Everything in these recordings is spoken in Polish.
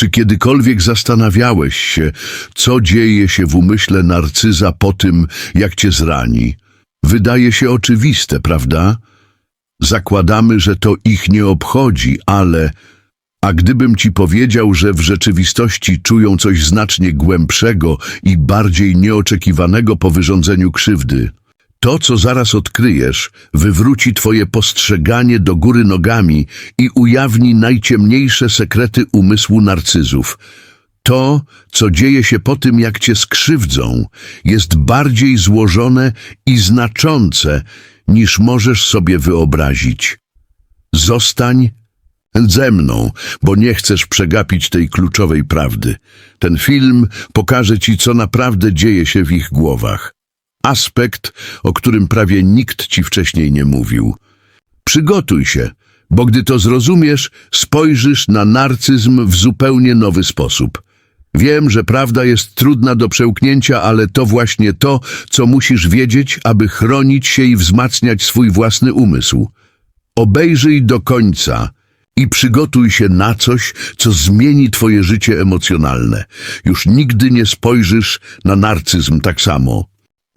Czy kiedykolwiek zastanawiałeś się, co dzieje się w umyśle narcyza po tym, jak cię zrani? Wydaje się oczywiste, prawda? Zakładamy, że to ich nie obchodzi, ale... A gdybym ci powiedział, że w rzeczywistości czują coś znacznie głębszego i bardziej nieoczekiwanego po wyrządzeniu krzywdy, to, co zaraz odkryjesz, wywróci twoje postrzeganie do góry nogami i ujawni najciemniejsze sekrety umysłu narcyzów. To, co dzieje się po tym, jak cię skrzywdzą, jest bardziej złożone i znaczące, niż możesz sobie wyobrazić. Zostań ze mną, bo nie chcesz przegapić tej kluczowej prawdy. Ten film pokaże ci, co naprawdę dzieje się w ich głowach. Aspekt, o którym prawie nikt ci wcześniej nie mówił. Przygotuj się, bo gdy to zrozumiesz, spojrzysz na narcyzm w zupełnie nowy sposób. Wiem, że prawda jest trudna do przełknięcia, ale to właśnie to, co musisz wiedzieć, aby chronić się i wzmacniać swój własny umysł. Obejrzyj do końca i przygotuj się na coś, co zmieni twoje życie emocjonalne. Już nigdy nie spojrzysz na narcyzm tak samo.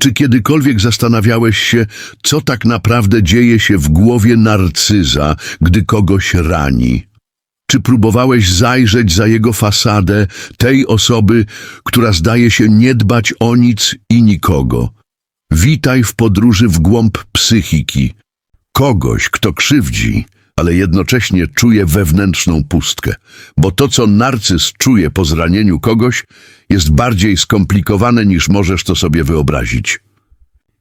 Czy kiedykolwiek zastanawiałeś się, co tak naprawdę dzieje się w głowie narcyza, gdy kogoś rani? Czy próbowałeś zajrzeć za jego fasadę tej osoby, która zdaje się nie dbać o nic i nikogo? Witaj w podróży w głąb psychiki. Kogoś, kto krzywdzi, ale jednocześnie czuje wewnętrzną pustkę, bo to, co narcyz czuje po zranieniu kogoś, jest bardziej skomplikowane niż możesz to sobie wyobrazić.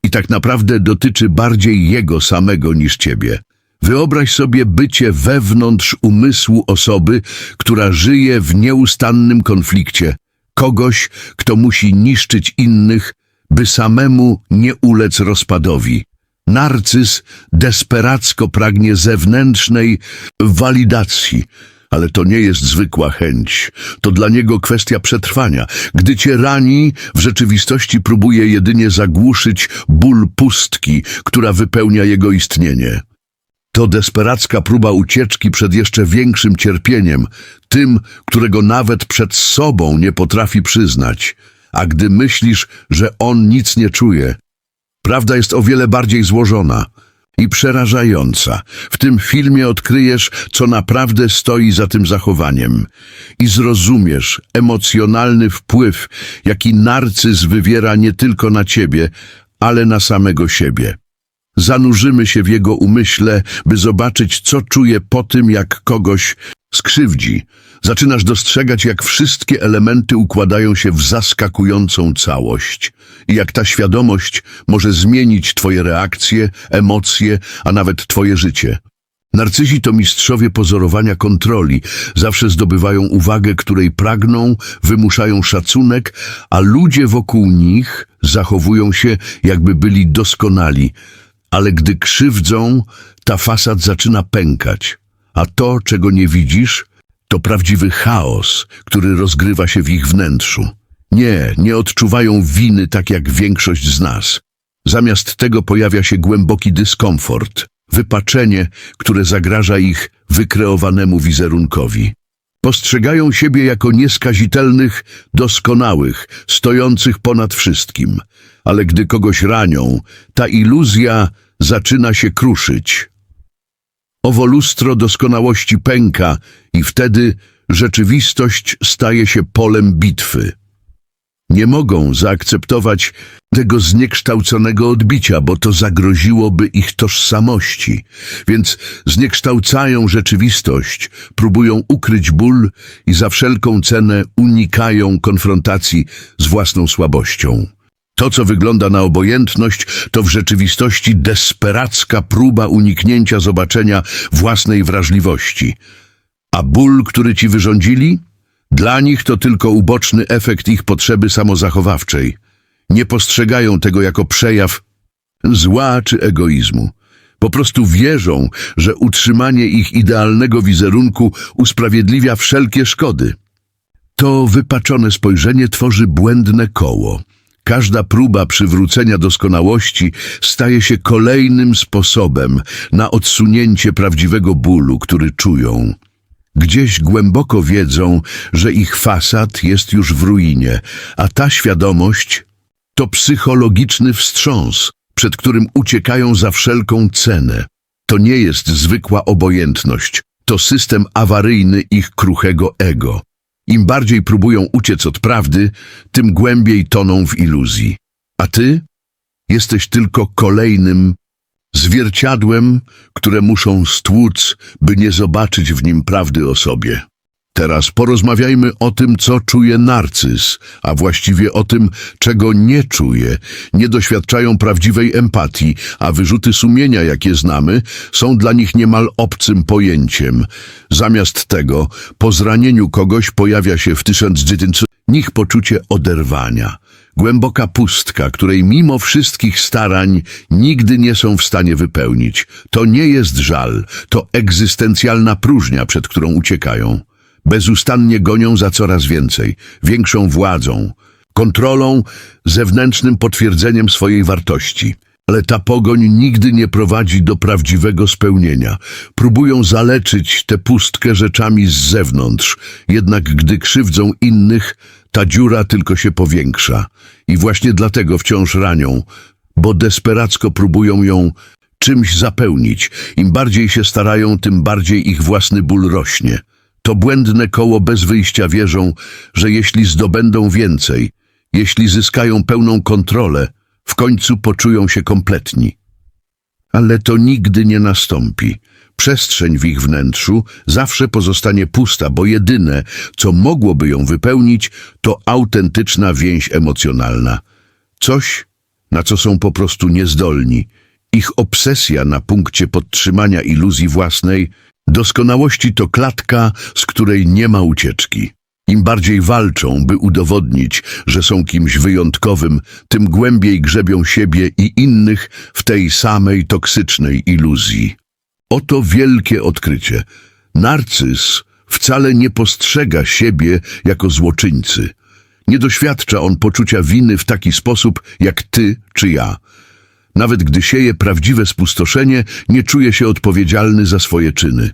I tak naprawdę dotyczy bardziej jego samego niż ciebie. Wyobraź sobie bycie wewnątrz umysłu osoby, która żyje w nieustannym konflikcie, kogoś, kto musi niszczyć innych, by samemu nie ulec rozpadowi. Narcyz desperacko pragnie zewnętrznej walidacji, ale to nie jest zwykła chęć. To dla niego kwestia przetrwania. Gdy cię rani, w rzeczywistości próbuje jedynie zagłuszyć ból pustki, która wypełnia jego istnienie. To desperacka próba ucieczki przed jeszcze większym cierpieniem, tym, którego nawet przed sobą nie potrafi przyznać. A gdy myślisz, że on nic nie czuje, Prawda jest o wiele bardziej złożona i przerażająca. W tym filmie odkryjesz, co naprawdę stoi za tym zachowaniem i zrozumiesz emocjonalny wpływ, jaki narcyz wywiera nie tylko na ciebie, ale na samego siebie. Zanurzymy się w jego umyśle, by zobaczyć, co czuje po tym, jak kogoś skrzywdzi. Zaczynasz dostrzegać, jak wszystkie elementy układają się w zaskakującą całość i jak ta świadomość może zmienić twoje reakcje, emocje, a nawet twoje życie. Narcyzi to mistrzowie pozorowania kontroli, zawsze zdobywają uwagę, której pragną, wymuszają szacunek, a ludzie wokół nich zachowują się, jakby byli doskonali. Ale gdy krzywdzą, ta fasad zaczyna pękać, a to, czego nie widzisz, to prawdziwy chaos, który rozgrywa się w ich wnętrzu. Nie, nie odczuwają winy tak jak większość z nas. Zamiast tego pojawia się głęboki dyskomfort, wypaczenie, które zagraża ich wykreowanemu wizerunkowi. Postrzegają siebie jako nieskazitelnych, doskonałych, stojących ponad wszystkim. Ale gdy kogoś ranią, ta iluzja zaczyna się kruszyć. Owo lustro doskonałości pęka i wtedy rzeczywistość staje się polem bitwy. Nie mogą zaakceptować tego zniekształconego odbicia, bo to zagroziłoby ich tożsamości, więc zniekształcają rzeczywistość, próbują ukryć ból i za wszelką cenę unikają konfrontacji z własną słabością. To, co wygląda na obojętność, to w rzeczywistości desperacka próba uniknięcia zobaczenia własnej wrażliwości. A ból, który ci wyrządzili? Dla nich to tylko uboczny efekt ich potrzeby samozachowawczej. Nie postrzegają tego jako przejaw zła czy egoizmu. Po prostu wierzą, że utrzymanie ich idealnego wizerunku usprawiedliwia wszelkie szkody. To wypaczone spojrzenie tworzy błędne koło. Każda próba przywrócenia doskonałości staje się kolejnym sposobem na odsunięcie prawdziwego bólu, który czują. Gdzieś głęboko wiedzą, że ich fasad jest już w ruinie, a ta świadomość to psychologiczny wstrząs, przed którym uciekają za wszelką cenę. To nie jest zwykła obojętność, to system awaryjny ich kruchego ego. Im bardziej próbują uciec od prawdy, tym głębiej toną w iluzji. A ty jesteś tylko kolejnym zwierciadłem, które muszą stłuc, by nie zobaczyć w nim prawdy o sobie. Teraz porozmawiajmy o tym, co czuje narcyz, a właściwie o tym, czego nie czuje. Nie doświadczają prawdziwej empatii, a wyrzuty sumienia, jakie znamy, są dla nich niemal obcym pojęciem. Zamiast tego, po zranieniu kogoś pojawia się w tysiąc nich poczucie oderwania. Głęboka pustka, której mimo wszystkich starań nigdy nie są w stanie wypełnić. To nie jest żal, to egzystencjalna próżnia, przed którą uciekają. Bezustannie gonią za coraz więcej, większą władzą, kontrolą, zewnętrznym potwierdzeniem swojej wartości. Ale ta pogoń nigdy nie prowadzi do prawdziwego spełnienia. Próbują zaleczyć tę pustkę rzeczami z zewnątrz, jednak gdy krzywdzą innych, ta dziura tylko się powiększa. I właśnie dlatego wciąż ranią, bo desperacko próbują ją czymś zapełnić. Im bardziej się starają, tym bardziej ich własny ból rośnie. To błędne koło bez wyjścia wierzą, że jeśli zdobędą więcej, jeśli zyskają pełną kontrolę, w końcu poczują się kompletni. Ale to nigdy nie nastąpi. Przestrzeń w ich wnętrzu zawsze pozostanie pusta, bo jedyne, co mogłoby ją wypełnić, to autentyczna więź emocjonalna. Coś, na co są po prostu niezdolni. Ich obsesja na punkcie podtrzymania iluzji własnej doskonałości to klatka, z której nie ma ucieczki. Im bardziej walczą, by udowodnić, że są kimś wyjątkowym, tym głębiej grzebią siebie i innych w tej samej toksycznej iluzji. Oto wielkie odkrycie. Narcyz wcale nie postrzega siebie jako złoczyńcy. Nie doświadcza on poczucia winy w taki sposób jak ty czy ja. Nawet gdy sieje prawdziwe spustoszenie, nie czuje się odpowiedzialny za swoje czyny.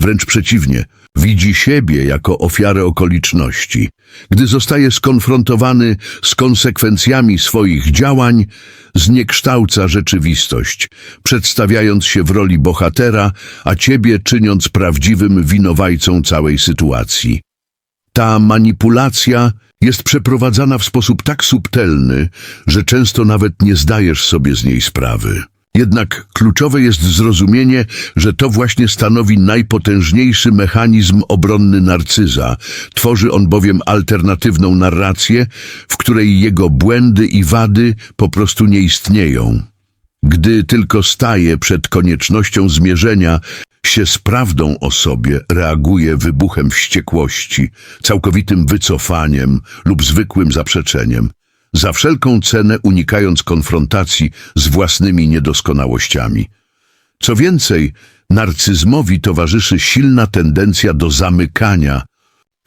Wręcz przeciwnie, widzi siebie jako ofiarę okoliczności. Gdy zostaje skonfrontowany z konsekwencjami swoich działań, zniekształca rzeczywistość, przedstawiając się w roli bohatera, a ciebie czyniąc prawdziwym winowajcą całej sytuacji. Ta manipulacja jest przeprowadzana w sposób tak subtelny, że często nawet nie zdajesz sobie z niej sprawy. Jednak kluczowe jest zrozumienie, że to właśnie stanowi najpotężniejszy mechanizm obronny narcyza. Tworzy on bowiem alternatywną narrację, w której jego błędy i wady po prostu nie istnieją. Gdy tylko staje przed koniecznością zmierzenia się z prawdą o sobie, reaguje wybuchem wściekłości, całkowitym wycofaniem lub zwykłym zaprzeczeniem za wszelką cenę unikając konfrontacji z własnymi niedoskonałościami. Co więcej, narcyzmowi towarzyszy silna tendencja do zamykania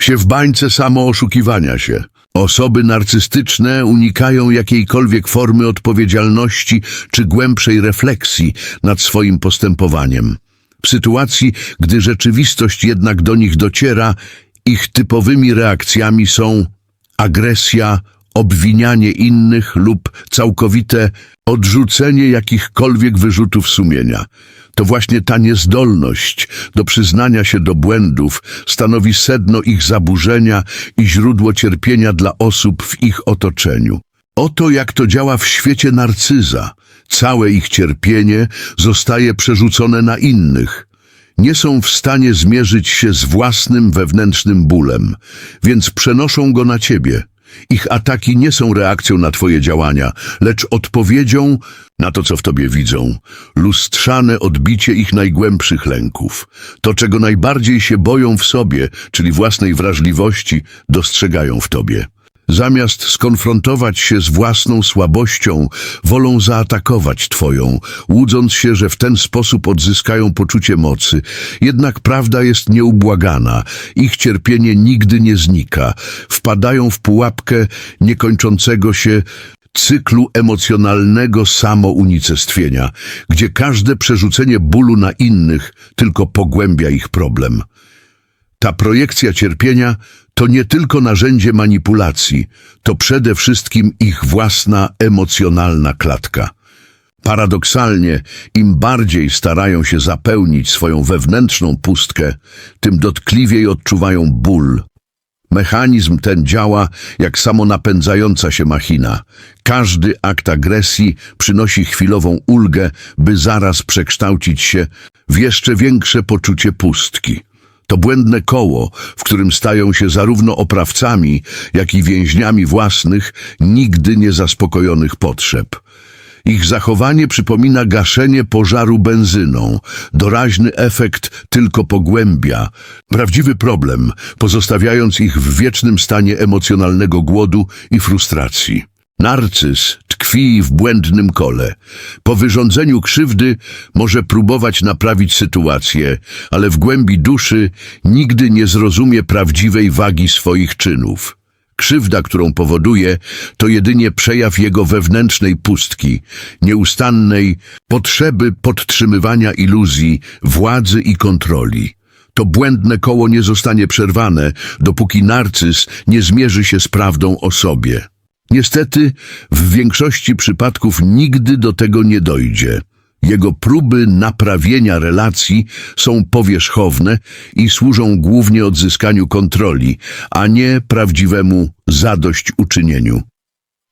się w bańce samooszukiwania się. Osoby narcystyczne unikają jakiejkolwiek formy odpowiedzialności czy głębszej refleksji nad swoim postępowaniem. W sytuacji, gdy rzeczywistość jednak do nich dociera, ich typowymi reakcjami są agresja, obwinianie innych lub całkowite odrzucenie jakichkolwiek wyrzutów sumienia. To właśnie ta niezdolność do przyznania się do błędów stanowi sedno ich zaburzenia i źródło cierpienia dla osób w ich otoczeniu. Oto jak to działa w świecie narcyza. Całe ich cierpienie zostaje przerzucone na innych. Nie są w stanie zmierzyć się z własnym wewnętrznym bólem, więc przenoszą go na ciebie – ich ataki nie są reakcją na Twoje działania, lecz odpowiedzią na to, co w Tobie widzą. Lustrzane odbicie ich najgłębszych lęków. To, czego najbardziej się boją w sobie, czyli własnej wrażliwości, dostrzegają w Tobie. Zamiast skonfrontować się z własną słabością, wolą zaatakować Twoją, łudząc się, że w ten sposób odzyskają poczucie mocy. Jednak prawda jest nieubłagana. Ich cierpienie nigdy nie znika. Wpadają w pułapkę niekończącego się cyklu emocjonalnego samounicestwienia, gdzie każde przerzucenie bólu na innych tylko pogłębia ich problem. Ta projekcja cierpienia to nie tylko narzędzie manipulacji, to przede wszystkim ich własna emocjonalna klatka. Paradoksalnie, im bardziej starają się zapełnić swoją wewnętrzną pustkę, tym dotkliwiej odczuwają ból. Mechanizm ten działa jak samonapędzająca się machina. Każdy akt agresji przynosi chwilową ulgę, by zaraz przekształcić się w jeszcze większe poczucie pustki. To błędne koło, w którym stają się zarówno oprawcami, jak i więźniami własnych, nigdy niezaspokojonych potrzeb. Ich zachowanie przypomina gaszenie pożaru benzyną. Doraźny efekt tylko pogłębia prawdziwy problem, pozostawiając ich w wiecznym stanie emocjonalnego głodu i frustracji. Narcyz tkwi w błędnym kole. Po wyrządzeniu krzywdy może próbować naprawić sytuację, ale w głębi duszy nigdy nie zrozumie prawdziwej wagi swoich czynów. Krzywda, którą powoduje, to jedynie przejaw jego wewnętrznej pustki, nieustannej potrzeby podtrzymywania iluzji, władzy i kontroli. To błędne koło nie zostanie przerwane, dopóki narcyz nie zmierzy się z prawdą o sobie. Niestety, w większości przypadków nigdy do tego nie dojdzie. Jego próby naprawienia relacji są powierzchowne i służą głównie odzyskaniu kontroli, a nie prawdziwemu zadośćuczynieniu.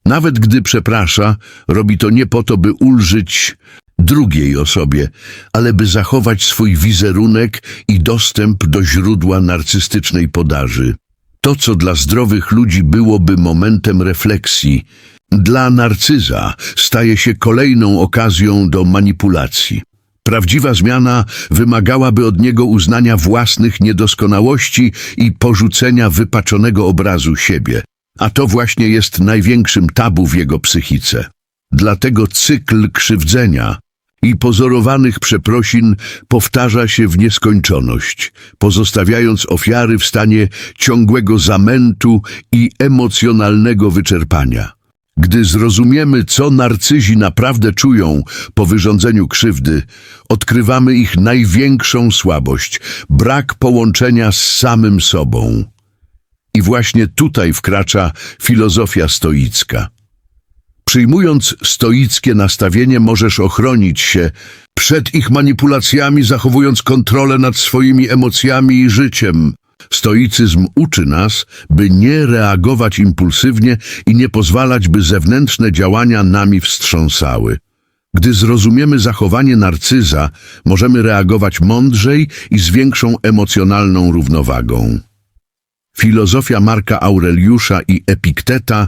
Nawet gdy przeprasza, robi to nie po to, by ulżyć drugiej osobie, ale by zachować swój wizerunek i dostęp do źródła narcystycznej podaży. To, co dla zdrowych ludzi byłoby momentem refleksji, dla narcyza staje się kolejną okazją do manipulacji. Prawdziwa zmiana wymagałaby od niego uznania własnych niedoskonałości i porzucenia wypaczonego obrazu siebie. A to właśnie jest największym tabu w jego psychice. Dlatego cykl krzywdzenia i pozorowanych przeprosin powtarza się w nieskończoność, pozostawiając ofiary w stanie ciągłego zamętu i emocjonalnego wyczerpania. Gdy zrozumiemy, co narcyzi naprawdę czują po wyrządzeniu krzywdy, odkrywamy ich największą słabość brak połączenia z samym sobą. I właśnie tutaj wkracza filozofia stoicka. Przyjmując stoickie nastawienie, możesz ochronić się przed ich manipulacjami, zachowując kontrolę nad swoimi emocjami i życiem. Stoicyzm uczy nas, by nie reagować impulsywnie i nie pozwalać, by zewnętrzne działania nami wstrząsały. Gdy zrozumiemy zachowanie narcyza, możemy reagować mądrzej i z większą emocjonalną równowagą. Filozofia Marka Aureliusza i Epikteta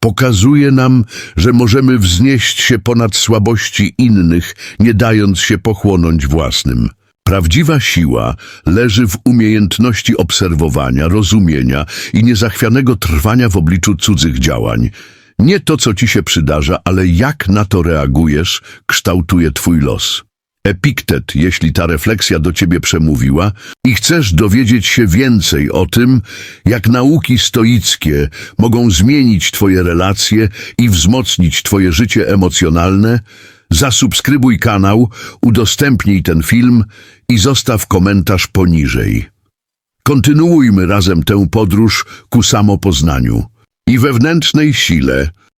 pokazuje nam, że możemy wznieść się ponad słabości innych, nie dając się pochłonąć własnym. Prawdziwa siła leży w umiejętności obserwowania, rozumienia i niezachwianego trwania w obliczu cudzych działań. Nie to, co ci się przydarza, ale jak na to reagujesz, kształtuje twój los. Epiktet, jeśli ta refleksja do ciebie przemówiła i chcesz dowiedzieć się więcej o tym, jak nauki stoickie mogą zmienić twoje relacje i wzmocnić twoje życie emocjonalne, zasubskrybuj kanał, udostępnij ten film i zostaw komentarz poniżej. Kontynuujmy razem tę podróż ku samopoznaniu i wewnętrznej sile,